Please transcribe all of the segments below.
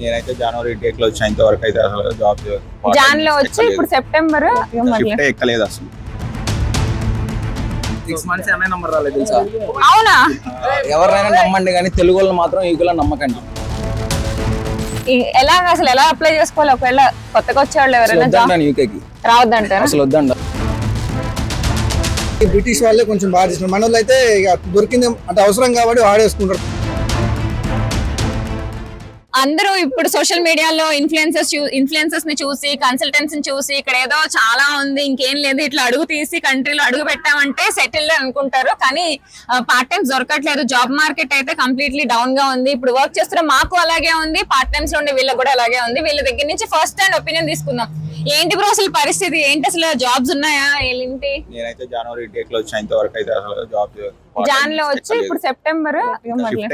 నేనైతే జనవరి టేక్లో వచ్చాను ఇంతవరకు అయితే అసలు జాబ్ జాన్లో వచ్చి ఇప్పుడు సెప్టెంబర్ షిఫ్ట్ ఎక్కలేదు అసలు. సిక్స్ మంత్స్ అనే నంబర్ రాలేదు తెలుసా? అవునా? ఎవరినైనా నమ్మండి కానీ తెలుగు వాళ్ళు మాత్రం ఈకులా నమ్మకండి. ఎలా అసలు ఎలా అప్లై చేసుకోవాలి? ఒకవేళ కొత్తగా వచ్చేవాళ్ళు ఎవరైనా యూకేకి రావద్దంటారా? అసలు వద్దండి ఈ బ్రిటిష్ వాళ్ళే కొంచెం బాగా చేస్తున్నారు. మన వాళ్ళు అయితే ఇక దొరికింది అంటే అవసరం కాబట్టి వాడేసుకుంటారు. అందరూ ఇప్పుడు సోషల్ మీడియాలో ఇన్ఫ్లుయెన్సెస్ ఇన్ఫ్లుయెన్సెస్ని చూసి కన్సల్టెన్స్ని చూసి ఇక్కడ ఏదో చాలా ఉంది ఇంకేం లేదు ఇట్లా అడుగు తీసి కంట్రీలో అడుగు పెట్టామంటే సెటిల్ అనుకుంటారు. కానీ పార్ట్ టైమ్స్ దొరకట్లేదు. జాబ్ మార్కెట్ అయితే కంప్లీట్లీ డౌన్గా ఉంది. ఇప్పుడు వర్క్ చేస్తున్న మాకు అలాగే ఉంది. పార్ట్ టైమ్స్లో ఉండే వీళ్ళకి కూడా అలాగే ఉంది. వీళ్ళ దగ్గర నుంచి ఫస్ట్ హ్యాండ్ ఒపీనియన్ తీసుకుందాం. ఏంటి బ్రో అసలు పరిస్థితి? ఏంటి అసలు జాబ్స్ ఉన్నాయా? ఏంటి? నేనైతే జనవరి టేక్లో వచ్చాను అయితే అసలు జాబ్ జాన్లో వచ్చి ఇప్పుడు సెప్టెంబర్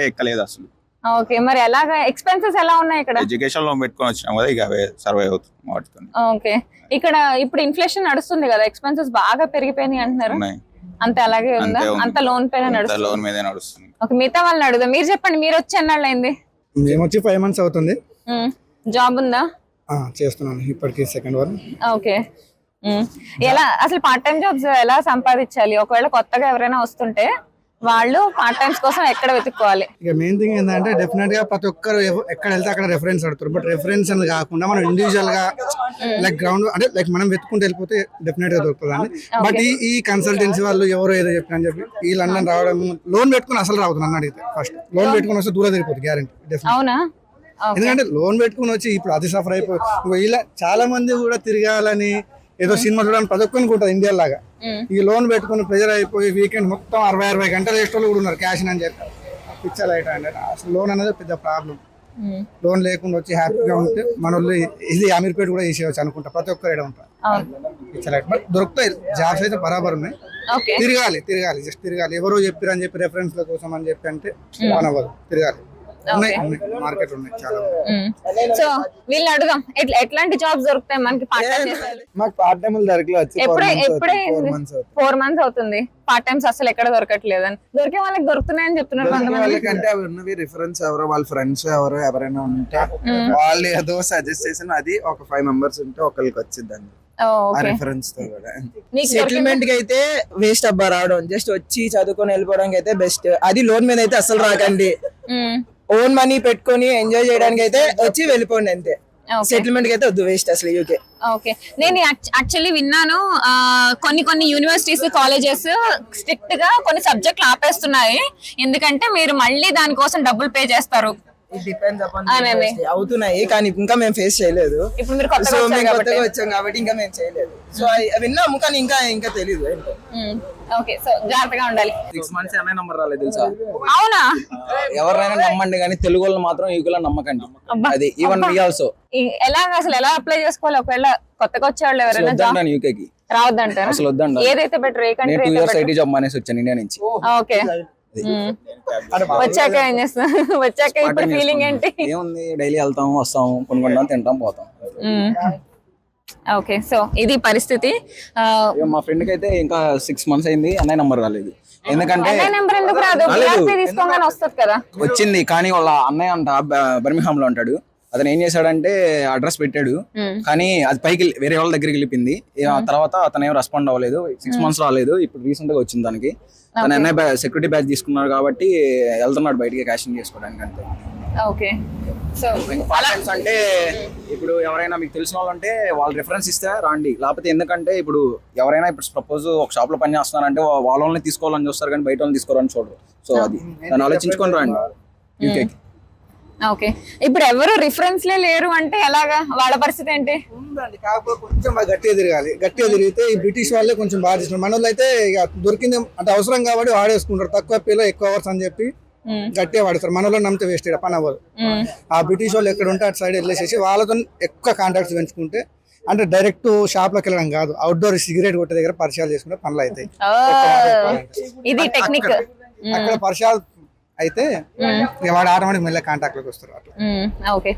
ఎక్కలేదు అసలు. ఓకే. మరి ఎలాగా ఎక్స్పెన్సెస్ ఎలా ఉన్నాయి ఇక్కడ? ఎడ్యుకేషన్ లోన్ పెట్టుకొని వచ్చినాం కదా ఇక అవే సర్వైవ్ అవుతుంది వాటితో ఓకే. ఇక్కడ ఇప్పుడు ఇన్ఫ్లేషన్ నడుస్తుంది కదా ఎక్స్పెన్సెస్ బాగా పెరిగిపోయినాయి అంటున్నారు. ఉన్నాయి. అంత అలాగే ఉందా? అంతే లోన్ పైన నడుస్తుంది. లోన్ మీదే నడుస్తుంది. ఓకే మిగతా వాళ్ళని అడుగుదాం. మీరు చెప్పండి మీరు వచ్చి ఎన్నాళ్ళు అయింది? మేము వచ్చి ఫైవ్ మంత్స్ అవుతుంది. జాబ్ ఉందా? ఆ, చేస్తున్నాను ఇప్పటికి సెకండ్ వన్ ఓకే. ఎలా అసలు పార్ట్ టైం జాబ్స్ ఎలా సంపాదించాలి? ఒకవేళ కొత్తగా ఎవరైనా వస్తుంటే వాళ్ళు పార్ట్ టైమ్స్ కోసం ఎక్కడ వెతుక్కోవాలి? ఇక మెయిన్ థింగ్ ఏంటంటే డెఫినెట్గా ప్రతి ఒక్కరు ఎక్కడ వెళ్తే అక్కడ రెఫరెన్స్ అడుగుతారు బట్ రెఫరెన్స్ అని కాకుండా మనం ఇండివిజువల్గా లైక్ గ్రౌండ్ అంటే లైక్ మనం వెతుకుంటూ వెళ్ళిపోతే డెఫినెట్గా దొరుకుతుంది బట్ ఈ ఈ కన్సల్టెన్సీ వాళ్ళు ఎవరో ఏదో చెప్పిన అని చెప్పి ఈ లండన్ రావడం లోన్ పెట్టుకుని అసలు రావద్దు నన్ను అడిగితే ఫస్ట్ లోన్ పెట్టుకుని వస్తే దూరం తిరిగిపోతుంది గ్యారంటీ అవునా? ఎందుకంటే లోన్ పెట్టుకుని వచ్చి ఇప్పుడు అది సఫర్ అయిపోయి ఇలా చాలా మంది కూడా తిరగాలని ఏదో సినిమా చూడడానికి ప్రతి ఒక్కరికి ఉంటుంది ఇండియా లాగా. ఈ లోన్ పెట్టుకుని ప్రెజర్ అయిపోయి వీకెండ్ మొత్తం అరవై అరవై గంటలు వేసేటోళ్ళు కూడా ఉన్నారు క్యాష్ అని చెప్పి పిచ్చర్ అంటే అసలు లోన్ అనేది పెద్ద ప్రాబ్లం. లోన్ లేకుండా వచ్చి హ్యాపీగా ఉంటే మన వాళ్ళు ఇది అమీర్పేట కూడా చేసేవచ్చు అనుకుంటా ప్రతి ఒక్కరు ఇక్కడ ఉంటారు. బట్ దొరుకుతాయి జాబ్స్ అయితే బరాబర్ ఉన్నాయి. తిరగాలి తిరగాలి జస్ట్ తిరగాలి. ఎవరో చెప్పారు అని చెప్పి రెఫరెన్స్ కోసం అని చెప్పి అంటే పని అవ్వదు తిరగాలి. ఉన్నాయి. మార్కెట్ ఉన్నాయి. చాలా. సో వీళ్ళని అడుగుదాం. ఎట్లా ఎట్లాంటి జాబ్స్ దొరుకుతాయి మనకి పార్ట్ టైం మాకు పార్ట్ టైం దొరకలే వచ్చి ఎప్పుడే ఎప్పుడే ఫోర్ మంత్స్ అవుతుంది. ఫోర్ మంత్స్ అవుతుంది. పార్ట్ టైమ్స్ అసలు ఎక్కడ దొరకట్లేదు అని. దొరికే వాళ్ళకి దొరుకుతున్నాయని చెప్తున్నారు కొంతమంది. వాళ్ళకంటే అవి ఉన్నవి రిఫరెన్స్ ఎవరో వాళ్ళ ఫ్రెండ్స్ ఎవరో ఎవరైనా ఉంటే వాళ్ళు ఏదో సజెస్ట్ చేసిన అది ఒక ఫైవ్ మెంబర్స్ ఉంటే ఒకరికి వచ్చిందండి రిఫరెన్స్తో కూడా. నీకు సెటిల్మెంట్కి అయితే వేస్ట్ అబ్బా రావడం. జస్ట్ వచ్చి చదువుకొని వెళ్ళిపోవడానికి అయితే బెస్ట్ అది లోన్ మీద అయితే అసలు రాకండి. ఓన్ మనీ పెట్టుకొని ఎంజాయ్ చేయడానికి అయితే వచ్చి వెళ్ళిపోండి అంతే. సెటిల్మెంట్ అయితే వద్దు వేస్ట్ అసలు యూకే ఓకే నేను యాక్చువల్లీ విన్నాను కొన్ని కొన్ని యూనివర్సిటీస్ కాలేజెస్ స్ట్రిక్ట్గా కొన్ని సబ్జెక్టులు ఆపేస్తున్నాయి ఎందుకంటే మీరు మళ్ళీ దానికోసం డబ్బులు పే చేస్తారు. అవుతున్నాయి కానీ ఇంకా మేము ఫేస్ చేయలేదు. ఇప్పుడు మీరు కొత్తగా సో వచ్చారు మేము కాబట్టి. కొత్తగా వచ్చాం కాబట్టి ఇంకా మేము చేయలేదు. సో అవి విన్నాము కానీ ఇంకా ఇంకా తెలియదు. ఓకే సో జాగ్రత్తగా ఉండాలి. సిక్స్ మంత్స్ అనే నంబర్ రాలేదు తెలుసా? అవునా? ఎవరినైనా నమ్మండి కానీ తెలుగు వాళ్ళు మాత్రం ఈకులా నమ్మకండి. అబ్బా. అది ఈవెన్ వి ఆల్సో ఎలా అసలు ఎలా అప్లై చేసుకోవాలి? ఒకవేళ కొత్తగా వచ్చేవాళ్ళు ఎవరైనా వద్దండి యూకేకి రావద్దంటారా? అసలు వద్దండి ఏదైతే better a country two years? IT job మానేసి వచ్చాను ఇండియా నుంచి. ఓకే. వచ్చాక ఏం చేస్తా? వచ్చాక ఇప్పుడు ఫీలింగ్ ఏంటి? ఏముంది? డైలీ వెళ్తాం వస్తాం కొనుక్కుంటాం తింటాం పోతాం. ఓకే సో ఇది పరిస్థితి. మా ఫ్రెండ్కి అయితే ఇంకా సిక్స్ మంత్స్ అయింది అన్నయ్య నంబర్ రాలేదు ఎందుకంటే వచ్చింది కానీ వాళ్ళ అన్నయ్య అంట బర్మిహామ్లో ఉంటాడు. అతను ఏం చేశాడంటే అడ్రస్ పెట్టాడు. కానీ అది పైకి వేరే వాళ్ళ దగ్గరికి వెళ్ళిపోయింది. ఆ తర్వాత అతను ఏం రెస్పాండ్ అవ్వలేదు. సిక్స్ మంత్స్ రాలేదు. ఇప్పుడు రీసెంట్గా వచ్చింది దానికి తన అన్నయ్య సెక్యూరిటీ బ్యాచ్ తీసుకున్నాడు కాబట్టి వెళ్తున్నాడు బయటికి క్యాషింగ్ చేసుకోవడానికి అంతే. ఓకే. సో అంటే ఇప్పుడు ఎవరైనా మీకు తెలిసిన వాళ్ళు అంటే వాళ్ళు రిఫరెన్స్ ఇస్తే రాండి. లేకపోతే ఎందుకంటే ఇప్పుడు ఎవరైనా ఇప్పుడు సపోజ్ ఒక షాప్లో పని చేస్తున్నారంటే వాళ్ళని తీసుకోవాలని చూస్తారు కానీ బయట వాళ్ళని తీసుకోవాలని చూడరు. సో అది. దాన్ని ఆలోచించుకొని రండి. యూకేకి ఓకే ఇప్పుడు ఎవరు రిఫరెన్స్ లేరు అంటే ఎలాగా? వాళ్ళ పరిస్థితి ఏంటి? ఉందండి. కాకపోతే కొంచెం బాగా గట్టిగా తిరగాలి. గట్టిగా తిరిగితే ఈ బ్రిటిష్ వాళ్ళే కొంచెం బాగా చేస్తున్నారు. మన వాళ్ళు అయితే ఇక దొరికింది అంటే అవసరం కాబట్టి వాడేసుకుంటారు. తక్కువ పిల్ల ఎక్కువ అవర్స్ అని చెప్పి మ్మ్. గట్టిగా వాడతారు మన వాళ్ళు నమ్మితే వేస్ట్ పని అవ్వదు. మ్మ్. ఆ బ్రిటిష్ వాళ్ళు ఎక్కడ ఉంటే అటు సైడ్ వెళ్ళేసేసి వాళ్ళతో ఎక్కువ కాంటాక్ట్స్ పెంచుకుంటే అంటే డైరెక్ట్ షాప్లోకి వెళ్ళడం కాదు. అవుట్డోర్ సిగరెట్ కొట్టే దగ్గర పరిచయాలు చేసుకుంటే పనులు అవుతాయి. ఓ, ఇది టెక్నిక్ అక్కడ పరిచయాలు అయితే వాడు ఆటోమేటిక్ మళ్ళీ కాంటాక్ట్లోకి వస్తారు అట్లా. ఓకే.